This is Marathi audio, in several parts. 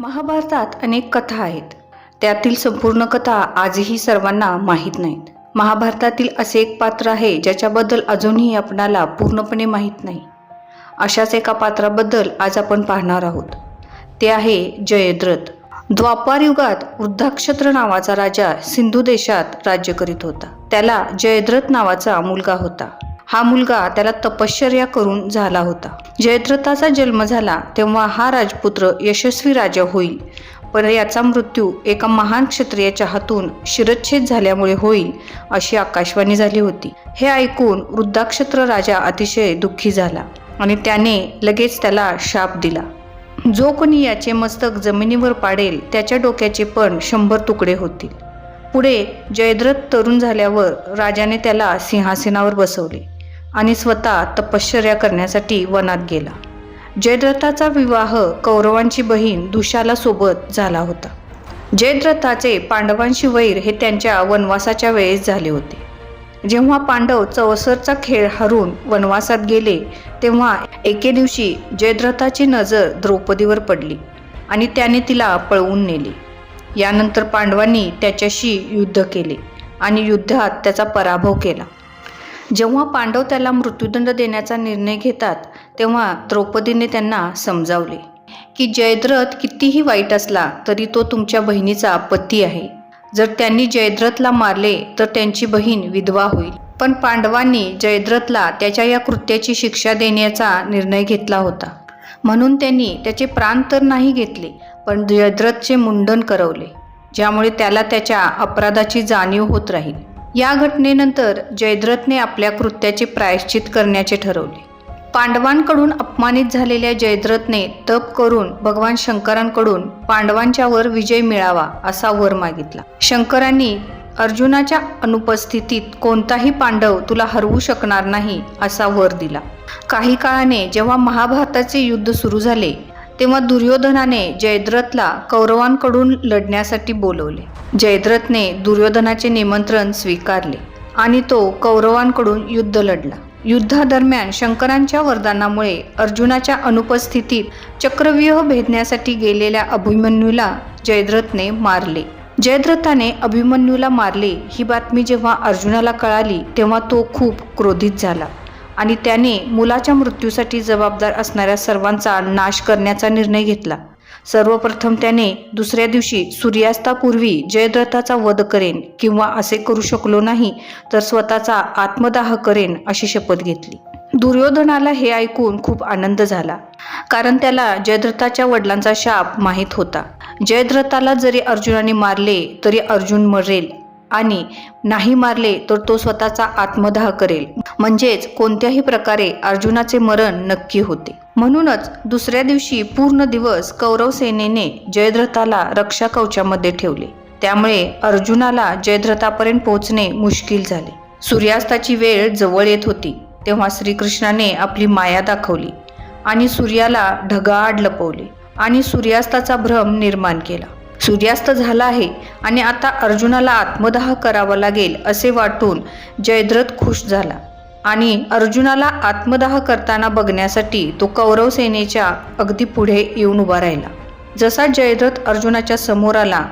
महाभारतात अनेक कथा आहेत. त्यातील संपूर्ण कथा आजही सर्वांना माहीत नाहीत. महाभारतातील असे एक पात्र आहे ज्याच्याबद्दल अजूनही आपणाला पूर्णपणे माहीत नाही. अशाच एका पात्राबद्दल आज आपण पाहणार आहोत. ते आहे जयद्रथ. द्वापार युगात वृद्धाक्षत्र नावाचा राजा सिंधू देशात राज्य करीत होता. त्याला जयद्रथ नावाचा मुलगा होता. हा मुलगा त्याला तपश्चर्या करून झाला होता. जयद्रथाचा जन्म झाला तेव्हा हा राजपुत्र यशस्वी राजा होईल. पण याचा मृत्यू एका महान क्षत्रियाच्या हातून शिरच्छेद झाल्यामुळे होईल अशी आकाशवाणी झाली होती. हे ऐकून वृद्धाक्षत्र राजा अतिशय दुःखी झाला आणि त्याने लगेच त्याला शाप दिला. जो कोणी याचे मस्तक जमिनीवर पाडेल त्याच्या डोक्याचे पण शंभर तुकडे होतील. पुढे जयद्रथ तरुण झाल्यावर राजाने त्याला सिंहासनावर बसवले. आणि स्वतः तपश्चर्या करण्यासाठी वनात गेला. जयद्रथाचा विवाह कौरवांची बहीण दुशाला सोबत झाला होता. जयद्रथाचे पांडवांशी वैर हे त्यांच्या वनवासाच्या वेळेस झाले होते. जेव्हा पांडव चवसरचा खेळ हरून वनवासात गेले तेव्हा एके दिवशी जयद्रथाची नजर द्रौपदीवर पडली आणि त्याने तिला पळवून नेली. यानंतर पांडवांनी त्याच्याशी युद्ध केले आणि युद्धात त्याचा पराभव केला. जेव्हा पांडव त्याला मृत्यूदंड देण्याचा निर्णय घेतात तेव्हा द्रौपदीने त्यांना समजावले की जयद्रथ कितीही वाईट असला तरी तो तुमच्या बहिणीचा पती आहे. जर त्यांनी जयद्रथला मारले तर त्यांची बहीण विधवा होईल. पण पांडवांनी जयद्रथला त्याच्या या कृत्याची शिक्षा देण्याचा निर्णय घेतला होता. म्हणून त्यांनी त्याचे प्राण तर नाही घेतले पण जयद्रथचे मुंडन करवले ज्यामुळे त्याला त्याच्या अपराधाची जाणीव होत राहील. या घटनेनंतर जयद्रथने आपल्या कृत्याचे प्रायश्चित करण्याचे ठरवले. पांडवांकडून अपमानित झालेल्या जयद्रथने तप करून भगवान शंकरांकडून पांडवांच्यावर विजय मिळावा असा वर मागितला. शंकरांनी अर्जुनाच्या अनुपस्थितीत कोणताही पांडव तुला हरवू शकणार नाही असा वर दिला. काही काळाने जेव्हा महाभारताचे युद्ध सुरू झाले तेव्हा दुर्योधनाने जयद्रथला कौरवांकडून लढण्यासाठी बोलवले. जयद्रथने दुर्योधनाचे निमंत्रण स्वीकारले आणि तो कौरवांकडून युद्ध लढला. युद्धादरम्यान शंकरांच्या वरदानामुळे अर्जुनाच्या अनुपस्थितीत चक्रव्यूह भेदण्यासाठी गेलेल्या अभिमन्यूला जयद्रथने मारले. जयद्रथाने अभिमन्यूला मारले ही बातमी जेव्हा अर्जुनाला कळाली तेव्हा तो खूप क्रोधित झाला. आणि त्याने मुलाच्या मृत्यूसाठी जबाबदार असणाऱ्या सर्वांचा नाश करण्याचा निर्णय घेतला. सर्वप्रथम त्याने दुसऱ्या दिवशी सूर्यास्तापूर्वी जयद्रथाचा वध करेन किंवा असे करू शकलो नाही तर स्वतःचा आत्मदाह करेन अशी शपथ घेतली. दुर्योधनाला हे ऐकून खूप आनंद झाला कारण त्याला जयद्रथाच्या वडिलांचा शाप माहीत होता. जयद्रथाला जरी अर्जुनाने मारले तरी अर्जुन मरेल. आणि नाही मारले तर तो स्वतःचा आत्मदाह करेल. म्हणजेच कोणत्याही प्रकारे अर्जुनाचे मरण नक्की होते. म्हणूनच दुसऱ्या दिवशी पूर्ण दिवस कौरव सेनेने जयद्रथाला रक्षा कवचामध्ये ठेवले. त्यामुळे अर्जुनाला जयद्रथापर्यंत पोहोचणे मुश्किल झाले. सूर्यास्ताची वेळ जवळ येत होती तेव्हा श्रीकृष्णाने आपली माया दाखवली आणि सूर्याला ढगाआड लपवले आणि सूर्यास्ताचा भ्रम निर्माण केला. सूर्यास्त झाला आहे आणि आता अर्जुनाला आत्मदाह करावा लागेल असे वाटून जयद्रथ खुश झाला. आणि अर्जुनाला आत्मदाह करताना बघण्यासाठी तो कौरव सेनेच्या अगदी पुढे येऊन उभा राहिला. जसा जयद्रथ अर्जुनाच्या समोर आला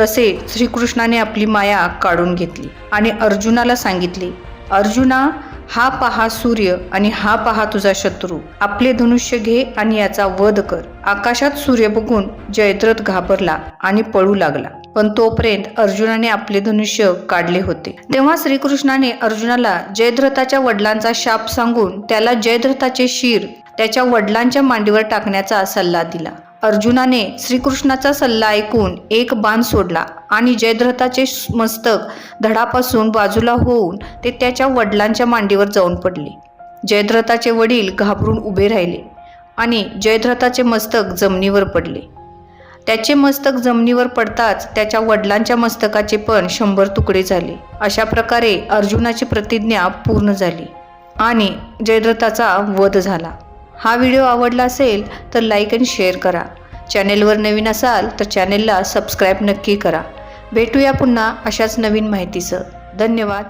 तसे श्रीकृष्णाने आपली माया काढून घेतली आणि अर्जुनाला सांगितले अर्जुना हा पहा सूर्य आणि हा पहा तुझा शत्रू. आपले धनुष्य घे आणि याचा वध कर. आकाशात सूर्य बघून जयद्रथ घाबरला आणि पळू लागला. पण तोपर्यंत अर्जुनाने आपले धनुष्य काढले होते. तेव्हा श्रीकृष्णाने अर्जुनाला जयद्रथाच्या वडिलांचा शाप सांगून त्याला जयद्रथाचे शिर त्याच्या वडिलांच्या मांडीवर टाकण्याचा सल्ला दिला. अर्जुनाने श्रीकृष्णाचा सल्ला ऐकून एक बाण सोडला आणि जयद्रथाचे मस्तक धडापासून बाजूला होऊन ते त्याच्या वडिलांच्या मांडीवर जाऊन पडले. जयद्रथाचे वडील घाबरून उभे राहिले आणि जयद्रथाचे मस्तक जमिनीवर पडले. त्याचे मस्तक जमिनीवर पडताच त्याच्या वडिलांच्या मस्तकाचे पण शंभर तुकडे झाले. अशा प्रकारे अर्जुनाची प्रतिज्ञा पूर्ण झाली आणि जयद्रथाचा वध झाला. हा व्हिडिओ आवडला असेल तर लाईक आणि शेअर करा. चॅनेलवर नवीन असाल तर चॅनेलला सबस्क्राईब नक्की करा. भेटूया पुन्हा अशाच नवीन माहितीचं. धन्यवाद.